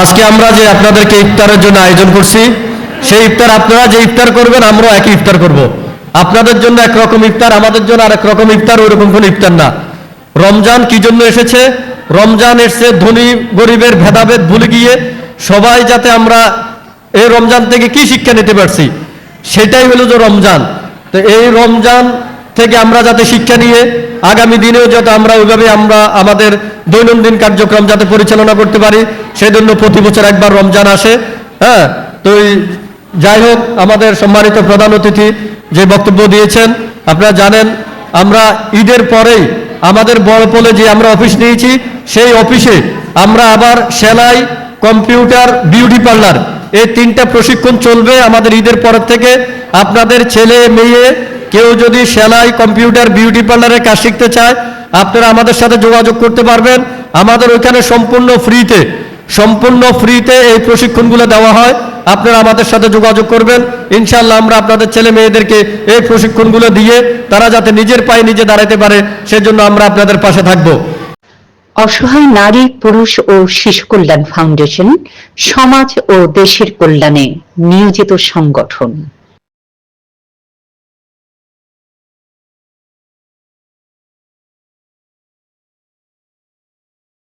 আজকে আমরা যে আপনাদেরকে ইফতারের জন্য আয়োজন করছি, সেই ইফতার আপনারা যে ইফতার করবেন, আমরাও একই ইফতার করব। আপনাদের জন্য একরকম ইফতার, আমাদের জন্য আরেক রকম ইফতার, ওইরকম কোনো ইফতার না। রমজান কি জন্য এসেছে? রমজান এসছে ধনী, গরিবের ভেদাভেদ ভুলে গিয়ে সবাই যাতে আমরা এই রমজান থেকে কি শিক্ষা নিতে পারছি? সেটাই হলো যে রমজান। তো এই রমজান থেকে আমরা যাতে শিক্ষা নিয়ে আগামী দিনেও যাতে আমরা ওইভাবে আমরা আমাদের দৈনন্দিন কার্যক্রম যাতে পরিচালনা করতে পারি সেই জন্য প্রতি বছর একবার রমজান আসে। হ্যাঁ তো যাই হোক, আমাদের সম্মানিত প্রধান অতিথি যে বক্তব্য দিয়েছেন, আপনারা জানেন, আমরা ঈদের পরেই আমাদের বড়পলে যে আমরা অফিস নিয়েছি, সেই অফিসে আমরা আবার সেলাই, কম্পিউটার, বিউটি পার্লার, এই তিনটা প্রশিক্ষণ চলবে আমাদের ঈদের পরের থেকে। আপনাদের ছেলে, মেয়ে কেউ যদি সেলাই কম্পিউটার বিউটি পার্লারের কাজ শিখতে চায়, আপনারা আমাদের সাথে যোগাযোগ করতে পারবেন। আমাদের ওইখানে সম্পূর্ণ ফ্রিতে সম্পূর্ণ ফ্রিতে এই প্রশিক্ষণগুলো দেওয়া হয়। আপনারা আমাদের সাথে যোগাযোগ করবেন। ইনশাল্লাহ আমরা আপনাদের ছেলে মেয়েদেরকে এই প্রশিক্ষণগুলো দিয়ে তারা যাতে নিজের পায়ে নিজে দাঁড়াতে পারে, সেজন্য আমরা আপনাদের পাশে থাকব। অসহায় নারী, পুরুষ ও শিশু কল্যাণ ফাউন্ডেশন, সমাজ ও দেশের কল্যাণে নিয়োজিত সংগঠন।